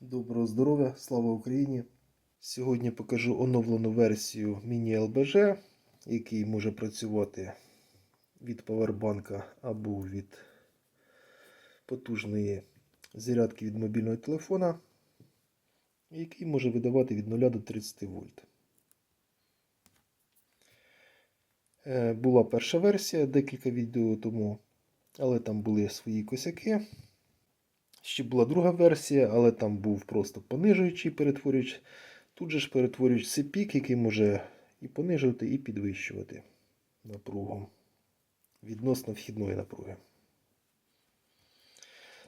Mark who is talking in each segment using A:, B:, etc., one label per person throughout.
A: Доброго здоров'я, слава Україні! Сьогодні покажу оновлену версію міні-ЛБЖ, який може працювати від павербанка або від потужної зарядки від мобільного телефона, який може видавати від 0 до 30 вольт. Е, Була перша версія декілька відео тому, але там були свої косяки. Ще була друга версія, але там був просто понижуючий перетворювач. Тут же ж перетворювач сипік, який може і понижувати, і підвищувати напругу відносно вхідної напруги.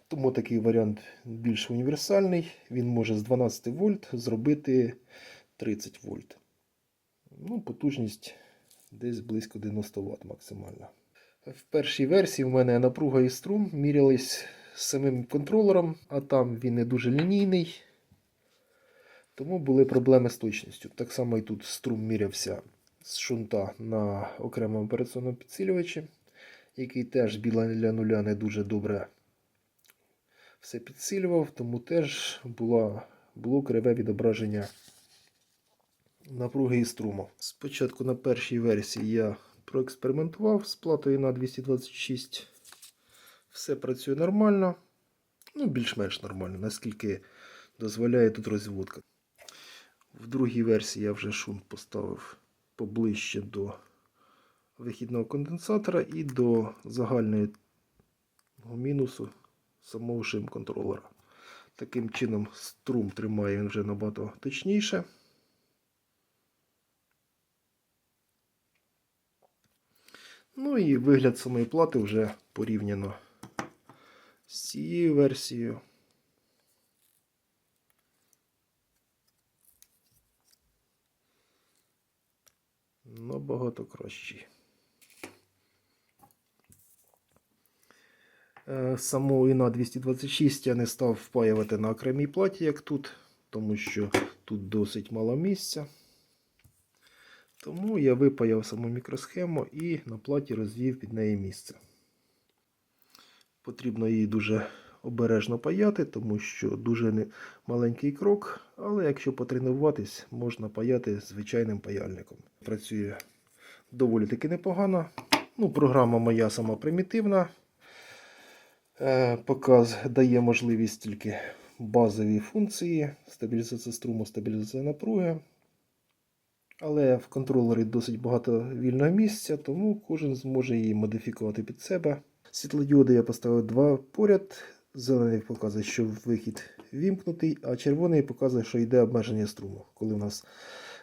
A: Тому такий варіант більш універсальний. Він може з 12 вольт зробити 30 вольт. Ну, потужність десь близько 90 Вт максимальна. В першій версії в мене напруга і струм мірялись самим контролером, а там він не дуже лінійний. Тому були проблеми з точністю. Так само і тут струм мірявся з шунта на окремому операційному підсилювачі, який теж біля нуля не дуже добре все підсилював, тому теж була, було криве відображення напруги і струму. Спочатку на першій версії я проекспериментував з платою на 226. Все працює нормально. Ну, більш-менш нормально, наскільки дозволяє тут розводка. В другій версії я вже шунт поставив поближче до вихідного конденсатора і до загального мінусу самого шим-контролера. Таким чином, струм тримає він вже набагато точніше. Ну і вигляд самої плати вже порівняно з цією версією. Набагато кращий. Е, Саму ІНА 226 я не став впаювати на окремій платі, як тут, тому що тут досить мало місця. Тому я випаяв саму мікросхему і на платі розвів під неї місце. Потрібно її дуже обережно паяти, тому що дуже маленький крок, але якщо потренуватись, можна паяти звичайним паяльником. Працює доволі таки непогано. Ну, Програма моя сама примітивна. Е, Показ дає можливість тільки базові функції, стабілізація струму, стабілізація напруги. Але в контролері досить багато вільного місця, тому кожен зможе її модифікувати під себе. Світлодіоди я поставив два поряд. Зелений показує, що вихід вімкнутий, а червоний показує, що йде обмеження струму, коли у нас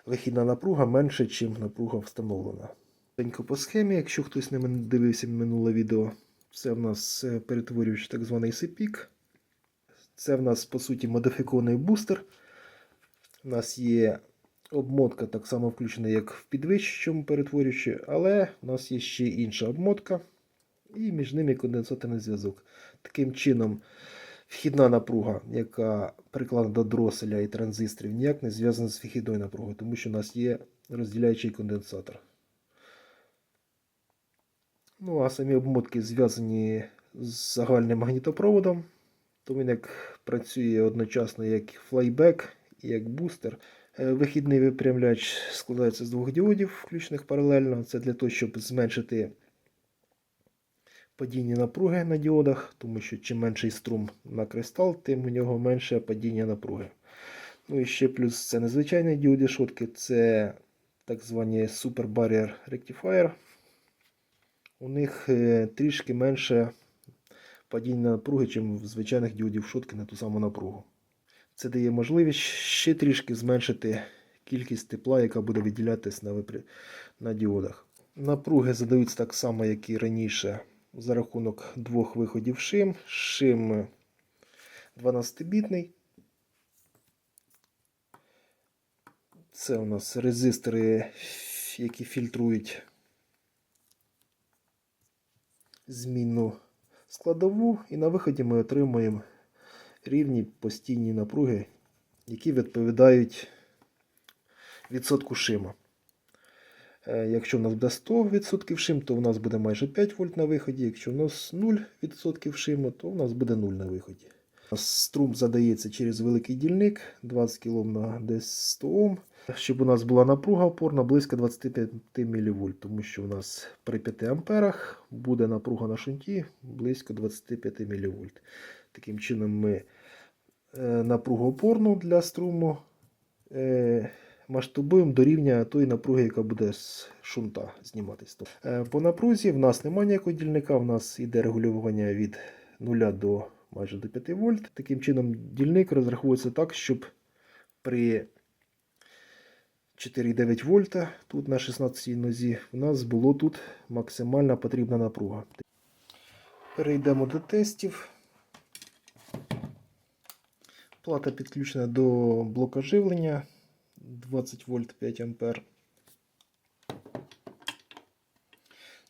A: вихідна напруга менше, ніж напруга встановлена. Тенько по схемі, якщо хтось не дивився минуле відео, це в нас е, перетворювач так званий сипік. Це в нас, по суті, модифікований бустер. У нас є обмотка так само включена, як в підвищуючому перетворюючі, але у нас є ще інша обмотка. І між ними конденсаторний зв'язок. Таким чином, вхідна напруга, яка прикладена до дроселя і транзисторів, ніяк не зв'язана з вихідною напругою, тому що у нас є розділяючий конденсатор. Ну, а самі обмотки зв'язані з загальним магнітопроводом. То він як працює одночасно як флайбек і як бустер. Е, Вихідний випрямляч складається з двох діодів, включених паралельно. Це для того, щоб зменшити падіння напруги на діодах, тому що чим менший струм на кристал, тим у нього менше падіння напруги. Ну і ще плюс це незвичайні діоди шотки, це так звані Super Barrier Rectifier. У них е, трішки менше падіння напруги, ніж в звичайних діодів шотки на ту саму напругу. Це дає можливість ще трішки зменшити кількість тепла, яка буде виділятись на, випря... на діодах. Напруги задаються так само, як і раніше, за рахунок двох виходів шим. Шим 12-бітний. Це у нас резистори, які фільтрують змінну складову, і на виході ми отримуємо рівні постійні напруги, які відповідають відсотку шима. Е, Якщо у нас буде 100% шим, то у нас буде майже 5 вольт на виході. Якщо у нас 0% шиму, то у нас буде 0 на виході. Струм задається через великий дільник 20 кОм на 10 Ом. Щоб у нас була напруга опорна близько 25 мВ, тому що у нас при 5 амперах буде напруга на шунті близько 25 мВ. Таким чином ми е, напругу опорну для струму е, масштабуємо до рівня тої напруги, яка буде з шунта зніматись. Е, По напрузі в нас немає ніякого дільника, в нас іде регулювання від 0 до майже до 5 вольт. Таким чином, дільник розраховується так, щоб при 4,9 вольта тут на 16 нозі у нас було тут максимальна потрібна напруга. Перейдемо до тестів. Плата підключена до блока живлення 20 вольт 5 ампер.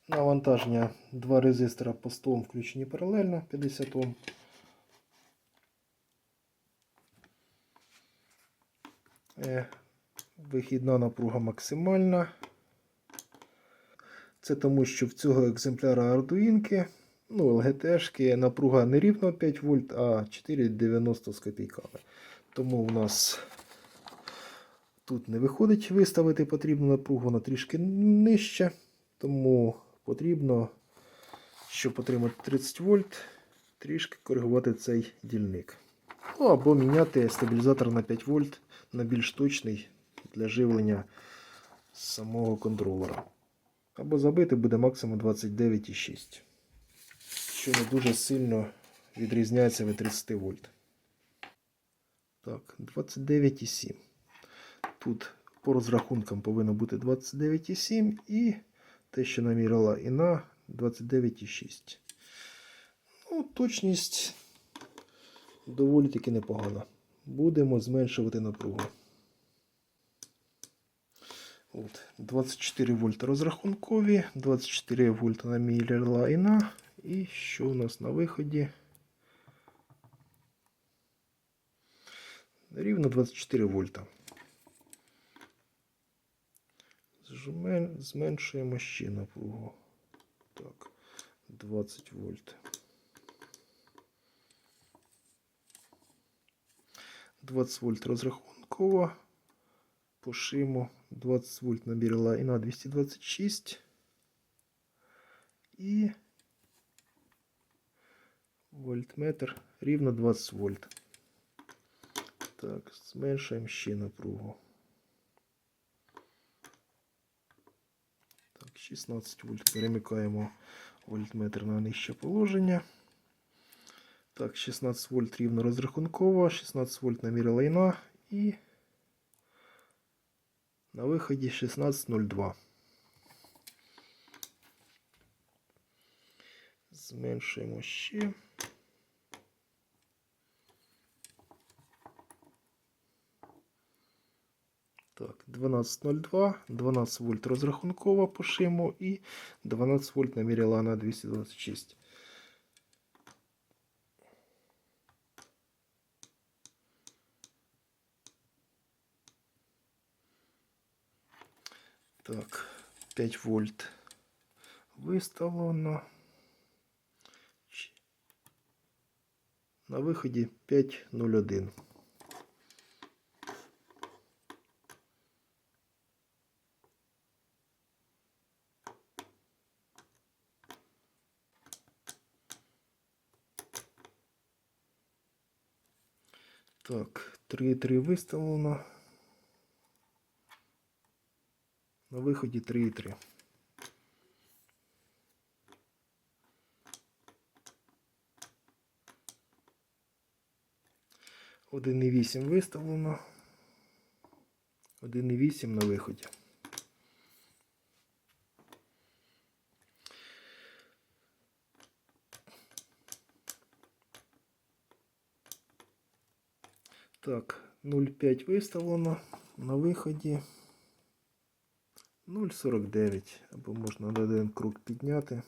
A: Навантаження два резистора по 100 Ом включені паралельно 50 Ом. Е, Вихідна напруга максимальна. Це тому, що в цього екземпляра Arduino, ну, LGT-шки, напруга не рівно 5 вольт, а 4,90 з копійками. Тому у нас тут не виходить виставити потрібну напругу, вона трішки нижче. Тому потрібно, щоб отримати 30 вольт, трішки коригувати цей дільник. Ну, або міняти стабілізатор на 5 вольт на більш точний для живлення самого контролера. Або забити буде максимум 29,6. Що не дуже сильно відрізняється від 30 вольт. Так, 29,7. Тут по розрахункам повинно бути 29,7 і те, що наміряла іна 29,6. Ну, точність доволі таки непогана. Будемо зменшувати напругу. От, 24 вольта розрахункові, 24 вольта наміряла іна. І що у нас на виході? Рівно 24 вольта. Зменшуємо ще напругу. Так, 20 вольт. 20 вольт розрахунково. Пошимо 20 вольт набірила і на 226. І вольтметр рівно 20 вольт. Так, зменшуємо ще напругу. 16 вольт. Перемикаємо вольтметр на нижче положення. Так, 16 вольт рівно розрахунково, 16 вольт наміряла іна і на виході 16.02. Зменшуємо ще. Так, 12.02, 12 вольт розрахунково пишемо і 12 вольт наміряла на 226. Так, 5 вольт виставлено. Ч- На виході 5.01. Так, 3.3 виставлено. На виході 3,3. Один і вісім виставлено. 1,8 на виході. Так, 0,5 виставлено на виході. 0,49. Або можна на один круг підняти.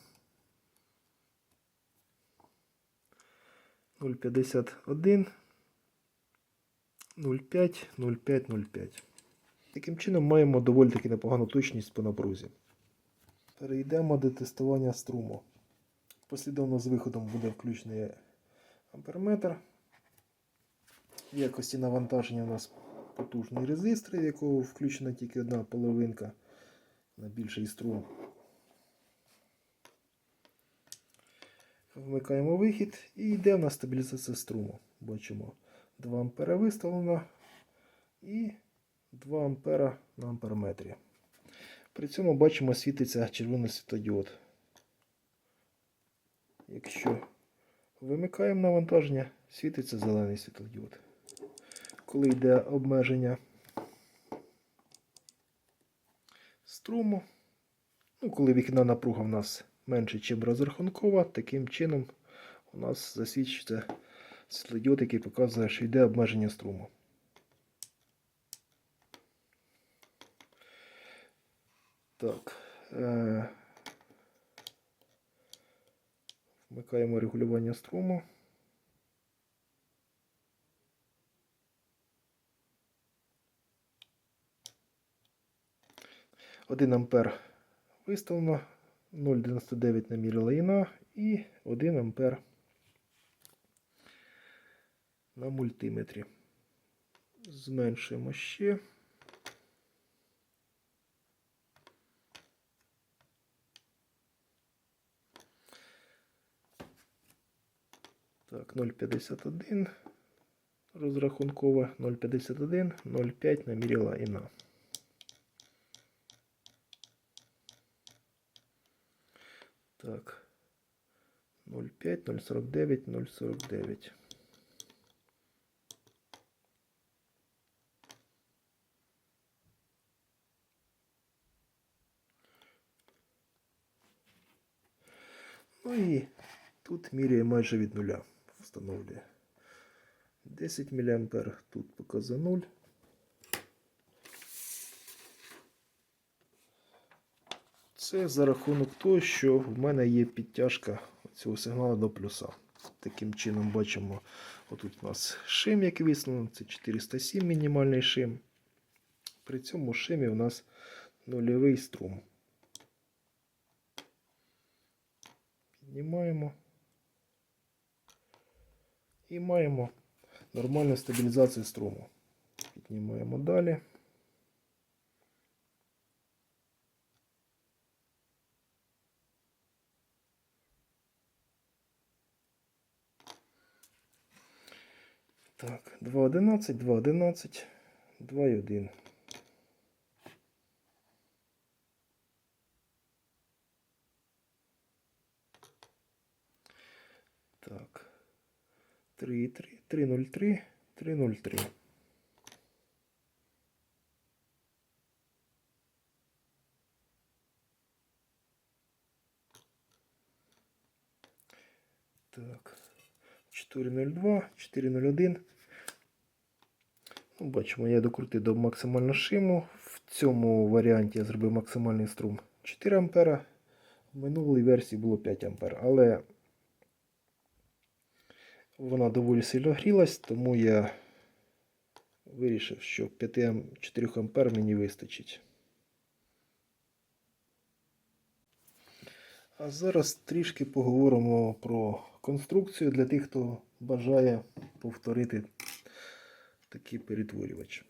A: 0,51. 0,5, 0,5, 0,5. Таким чином маємо доволі таки непогану точність по напрузі. Перейдемо до тестування струму. Послідовно з виходом буде включений амперметр. В якості навантаження у нас потужний резистор, в якого включена тільки одна половинка на більший струм. Вмикаємо вихід і йде в нас стабілізація струму. Бачимо 2 ампера виставлено і 2 ампера на амперметрі. При цьому бачимо світиться червоний світлодіод. Якщо вимикаємо навантаження, світиться зелений світлодіод. Коли йде обмеження струму, ну, коли вихідна напруга в нас менше, ніж розрахункова, таким чином у нас засвідчується світлодіод, який показує, що йде обмеження струму. Так. Е Вмикаємо регулювання струму. Один ампер виставлено, 0,99 наміряла іна і 1 ампер на мультиметрі. Зменшуємо ще. Так, 0,51 розрахунково 0,51, 0,5 наміряла іна. Так. 0,5, 0,49, 0,49. Ну і тут міряє майже від нуля. Встановлює. 10 мА, тут показує 0. Це за рахунок того, що в мене є підтяжка цього сигналу до плюса. Таким чином бачимо, отут у нас шим, який висновлений, це 407 мінімальний шим. При цьому шимі у нас нульовий струм. Піднімаємо. І маємо нормальну стабілізацію струму. Піднімаємо далі. Так, 2.11, 2.11, 2.1. Так. 3.3, 3.03, 3.03. Так. 4.02, 4.01. Ну, бачимо, я докрутив до максимального шиму. В цьому варіанті я зробив максимальний струм 4 А. В минулій версії було 5 А. Але вона доволі сильно грілась, тому я вирішив, що 5 4 А мені вистачить. А зараз трішки поговоримо про конструкцію для тих, хто бажає повторити такий перетворювач.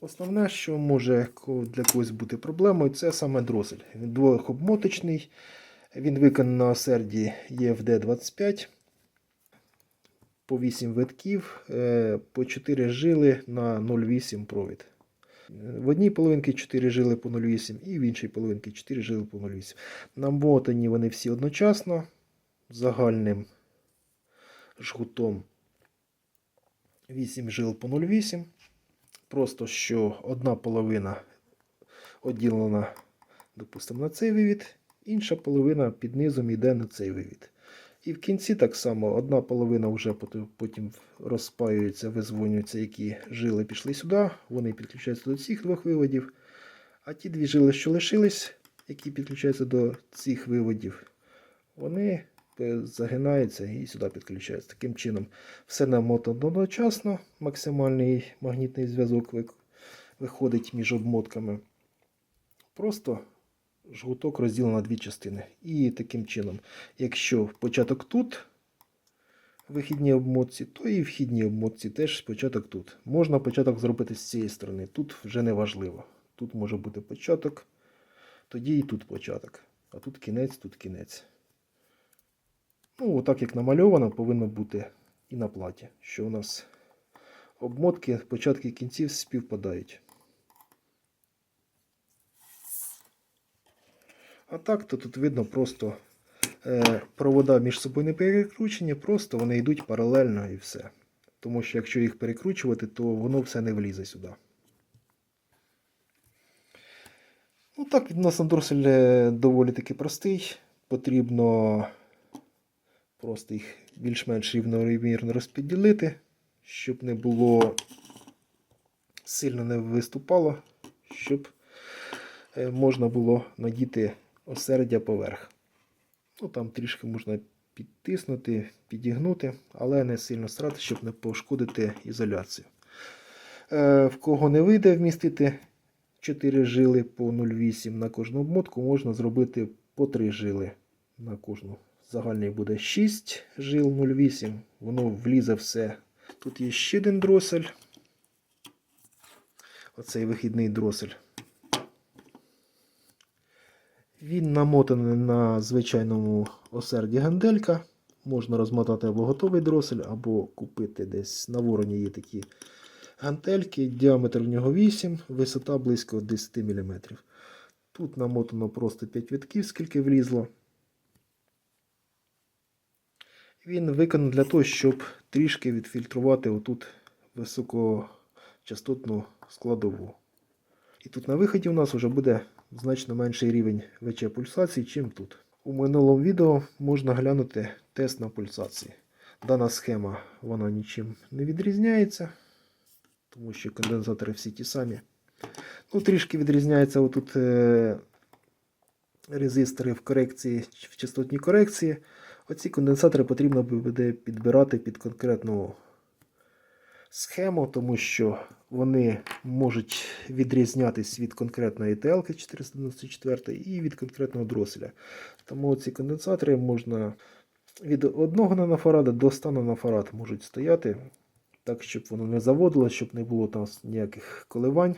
A: Основне, що може для когось бути проблемою, це саме дросель. Він двохобмоточний, він виконаний на серді EFD25 по 8 витків, по 4 жили на 0,8 провід. В одній половинці 4 жили по 0,8 і в іншій половинці 4 жили по 0,8. Намотані вони всі одночасно загальним жгутом 8 жил по 0,8. Просто що одна половина оділена, допустимо, на цей вивід, інша половина під низом йде на цей вивід. І в кінці так само одна половина вже потім розпаюється, визвонюється, які жили пішли сюди, вони підключаються до цих двох виводів. А ті дві жили, що лишились, які підключаються до цих виводів, вони загинаються і сюди підключаються. Таким чином, все намотано одночасно, максимальний магнітний зв'язок виходить між обмотками. Просто жгуток розділено на дві частини. І таким чином, якщо початок тут вихідній обмотці, то і вхідній обмотці теж початок тут. Можна початок зробити з цієї сторони. Тут вже не важливо. Тут може бути початок, тоді і тут початок. А тут кінець, тут кінець. Ну, отак як намальовано, повинно бути і на платі, що у нас обмотки, початки і кінців співпадають. А так, то тут видно просто е, провода між собою не перекручені, просто вони йдуть паралельно і все. Тому що якщо їх перекручувати, то воно все не влізе сюди. Ну так, відносно дросель е, доволі таки простий. Потрібно просто їх більш-менш рівномірно розподілити, щоб не було сильно не виступало, щоб е, можна було надіти осердя поверх. Ну, там трішки можна підтиснути, підігнути, але не сильно страти, щоб не пошкодити ізоляцію. Е, в кого не вийде вмістити 4 жили по 0,8 на кожну обмотку, можна зробити по 3 жили на кожну. Загальний буде 6 жил 0,8, воно влізе все. Тут є ще один дросель. Оцей вихідний дросель. Він намотаний на звичайному осерді ганделька. Можна розмотати або готовий дросель, або купити десь на вороні є такі гантельки. Діаметр в нього 8, висота близько 10 мм. Тут намотано просто 5 витків, скільки влізло. Він виконаний для того, щоб трішки відфільтрувати отут високочастотну складову. І тут на виході у нас вже буде значно менший рівень ВЧ пульсацій, чим тут. У минулому відео можна глянути тест на пульсації. Дана схема вона нічим не відрізняється, тому що конденсатори всі ті самі. Ну, Трішки відрізняється отут е, резистори в корекції, в частотній корекції. Оці конденсатори потрібно буде підбирати під конкретну схему, тому що вони можуть відрізнятись від конкретної ТЛ 494 і від конкретного дроселя. Тому ці конденсатори можна від 1 нанофарада до 100 нанофарад можуть стояти, так, щоб воно не заводило, щоб не було там ніяких коливань.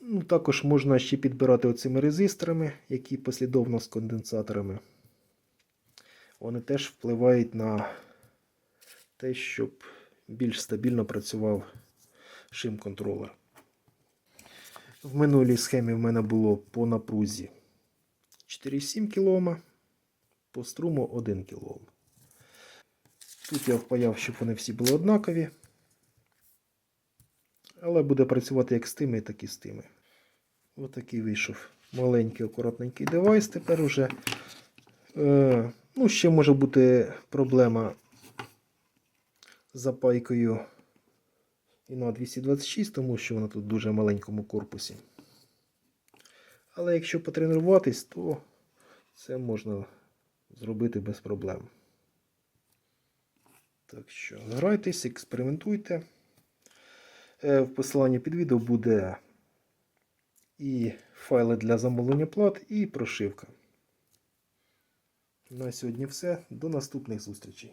A: Ну, Також можна ще підбирати оцими резисторами, які послідовно з конденсаторами. Вони теж впливають на те, щоб більш стабільно працював шим-контролер. В минулій схемі в мене було по напрузі 4,7 кОм, по струму 1 кОм. Тут я впаяв, щоб вони всі були однакові. Але буде працювати як з тими, так і з тими. Отакий вийшов маленький, акуратненький девайс. Тепер уже. Е, ну, ще може бути проблема з запайкою і 226, тому що вона тут в дуже маленькому корпусі. Але якщо потренуватись, то це можна зробити без проблем. Так що, грайтесь, експериментуйте. Е, В посиланні під відео буде і файли для замовлення плат, і прошивка. На сьогодні все. До наступних зустрічей.